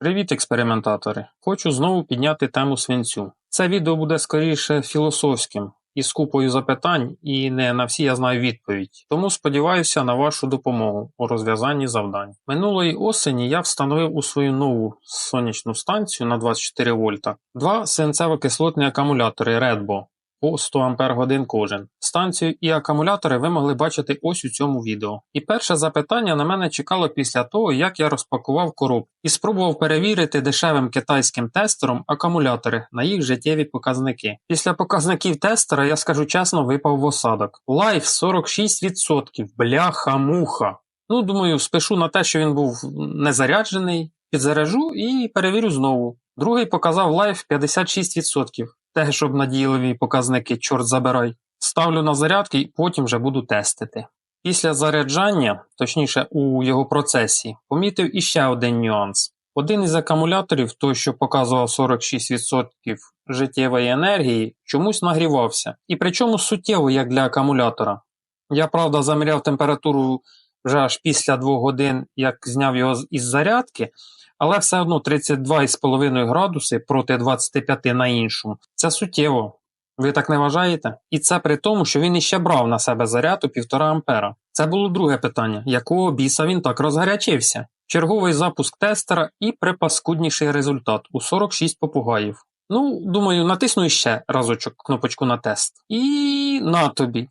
Привіт, експериментатори! Хочу знову підняти тему свинцю. Це відео буде скоріше філософським і з купою запитань, і не на всі я знаю відповідь. Тому сподіваюся на вашу допомогу у розв'язанні завдань. Минулої осені я встановив у свою нову сонячну станцію на 24 вольта два свинцево-кислотні акумулятори Redbo по 100 Ампер годин кожен. Станцію і акумулятори ви могли бачити ось у цьому відео. І перше запитання на мене чекало після того, як я розпакував коробку і спробував перевірити дешевим китайським тестером акумулятори на їх життєві показники. Після показників тестера я скажу чесно, випав в осадок. Лайф 46%, бляха-муха. Ну, думаю, спишу на те, що він був незаряджений, підзаряжу і перевірю знову. Другий показав лайф 56%. Те, щоб надійливі показники, чорт забирай. Ставлю на зарядки і потім вже буду тестити. Після заряджання, точніше у його процесі, помітив іще один нюанс. Один із акумуляторів, той, що показував 46% життєвої енергії, чомусь нагрівався. І причому суттєво, як для акумулятора. Я, правда, заміряв температуру вже аж після 2 годин, як зняв його із зарядки, але все одно 32,5 градуси проти 25 на іншому. Це суттєво. Ви так не вважаєте? І це при тому, що він іще брав на себе заряд у 1,5 ампера. Це було друге питання, якого біса він так розгарячився. Черговий запуск тестера і припаскудніший результат у 46 попугаїв. Ну, думаю, натисну іще разочок кнопочку на тест. І на тобі.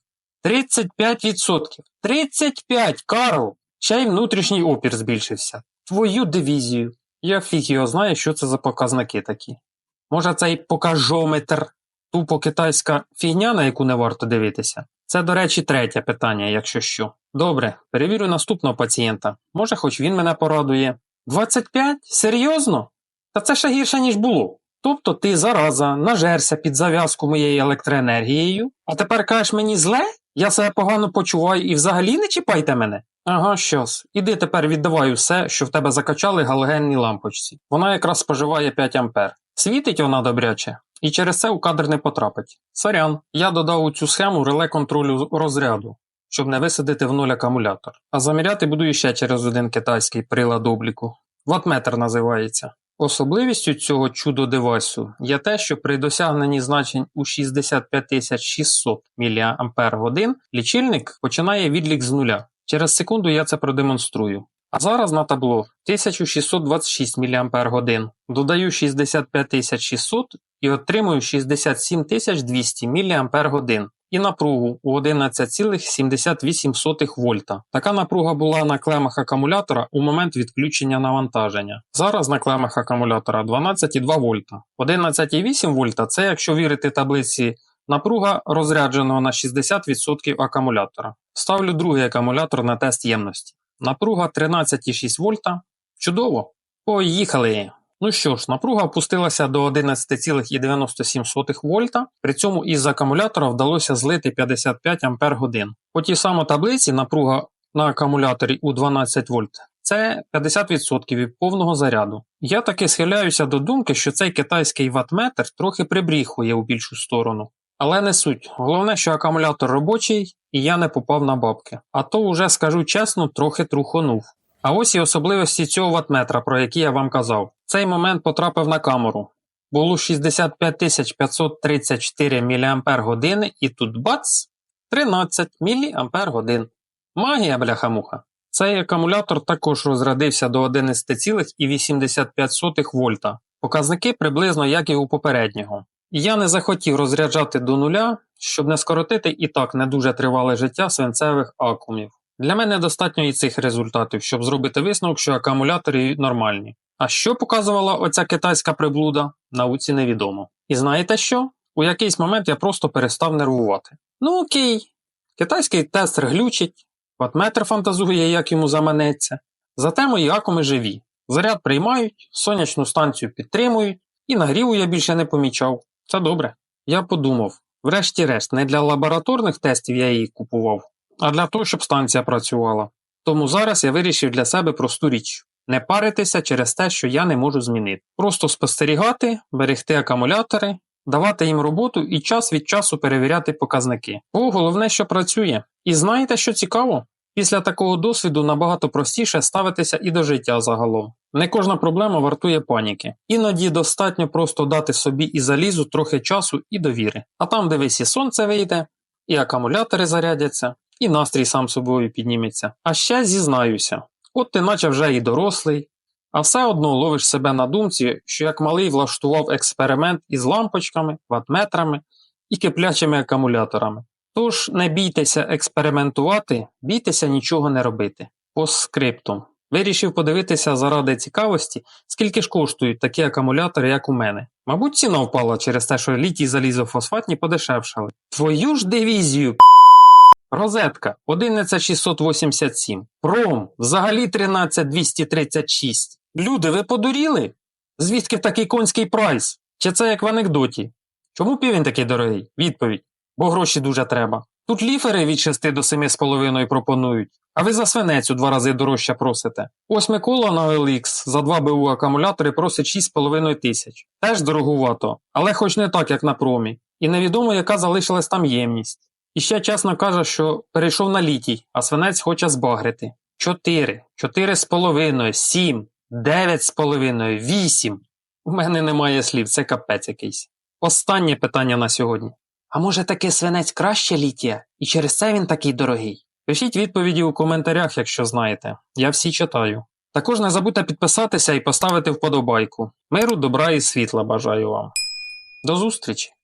35%. 35, Карл! Ще й внутрішній опір збільшився. Твою дивізію. Я фіг його знає, що це за показники такі. Може, цей покажометр тупо китайська фігня, на яку не варто дивитися? Це, до речі, третє питання, якщо що. Добре, перевірю наступного пацієнта. Може, хоч він мене порадує. 25? Серйозно? Та це ще гірше, ніж було. Тобто ти зараза нажерся під зав'язку моєю електроенергією, а тепер кажеш мені зле? Я себе погано почуваю і взагалі не чіпайте мене. Ага, щас. Іди тепер віддавай усе, що в тебе закачали галогенні лампочці. Вона якраз споживає 5 ампер. Світить вона добряче, і через це у кадр не потрапить. Сорян, я додав у цю схему реле контролю розряду, щоб не висадити в нуль акумулятор. А заміряти буду іще через один китайський прилад обліку. Ватметр називається. Особливістю цього чудо девайсу є те, що при досягненні значень у 65600 мАч лічильник починає відлік з нуля. Через секунду я це продемонструю. А зараз на табло 1626 мАч. Додаю 65600 і отримую 67200 мАч. І напругу у 11,78 вольта. Така напруга була на клемах акумулятора у момент відключення навантаження. Зараз на клемах акумулятора 12,2 вольта. 11,8 вольта це якщо вірити таблиці напруга розрядженого на 60% акумулятора. Ставлю другий акумулятор на тест ємності. Напруга 13,6 вольта. Чудово! Поїхали! Ну що ж, напруга опустилася до 11,97 вольта, при цьому із акумулятора вдалося злити 55 ампер годин. По тій самій таблиці напруга на акумуляторі у 12 вольт це 50% від повного заряду. Я таки схиляюся до думки, що цей китайський ватметр трохи прибріхує у більшу сторону. Але не суть. Головне, що акумулятор робочий і я не попав на бабки. А то уже скажу чесно, трохи трухонув. А ось і особливості цього ватметра, про які я вам казав. Цей момент потрапив на камеру. Було 65 534 мАч і тут бац! 13 мАч. Магія, бляха-муха. Цей акумулятор також розрядився до 11,85 вольта. Показники приблизно як і у попереднього. І я не захотів розряджати до нуля, щоб не скоротити і так не дуже тривале життя свинцевих акумів. Для мене достатньо і цих результатів, щоб зробити висновок, що акумулятори нормальні. А що показувала оця китайська приблуда, науці невідомо. І знаєте що? У якийсь момент я просто перестав нервувати. Ну окей, китайський тестер глючить, ватметр фантазує, як йому заманеться. Зате мої акуми живі. Заряд приймають, сонячну станцію підтримують, і нагріву я більше не помічав. Це добре. Я подумав, врешті-решт, не для лабораторних тестів я її купував, а для того, щоб станція працювала. Тому зараз я вирішив для себе просту річ: не паритися через те, що я не можу змінити. Просто спостерігати, берегти акумулятори, давати їм роботу і час від часу перевіряти показники. Бо головне, що працює. І знаєте, що цікаво? Після такого досвіду набагато простіше ставитися і до життя загалом. Не кожна проблема вартує паніки. Іноді достатньо просто дати собі і залізу трохи часу і довіри. А там дивись і сонце вийде, і акумулятори зарядяться, і настрій сам собою підніметься. А ще зізнаюся, от ти наче вже і дорослий, а все одно ловиш себе на думці, що як малий влаштував експеримент із лампочками, ватметрами і киплячими акумуляторами. Тож не бійтеся експериментувати, бійтеся нічого не робити. По скриптум. Вирішив подивитися заради цікавості, скільки ж коштують такі акумулятори, як у мене. Мабуть, ціна впала через те, що літій залізофосфатні подешевшали. Твою ж дивізію! Розетка 11687. Пром взагалі 13236. Люди, ви подуріли? Звідки такий конський прайс? Чи це як в анекдоті? Чому півень такий дорогий? Відповідь. Бо гроші дуже треба. Тут ліфери від 6 до 7,5 пропонують, а ви за свинець у два рази дорожче просите. Ось Микола на OLX за 2 БУ акумулятори просить 6,5 тисяч. Теж дороговато, але хоч не так, як на промі. І невідомо, яка залишилась там ємність. І ще чесно каже, що перейшов на літій, а свинець хоче збагрити. 4, 4,5, 7, 9,5, 8. У мене немає слів, це капець якийсь. Останнє питання на сьогодні. А може таки свинець краще літія, і через це він такий дорогий? Пишіть відповіді у коментарях, якщо знаєте. Я всі читаю. Також не забудьте підписатися і поставити вподобайку. Миру, добра і світла бажаю вам. До зустрічі!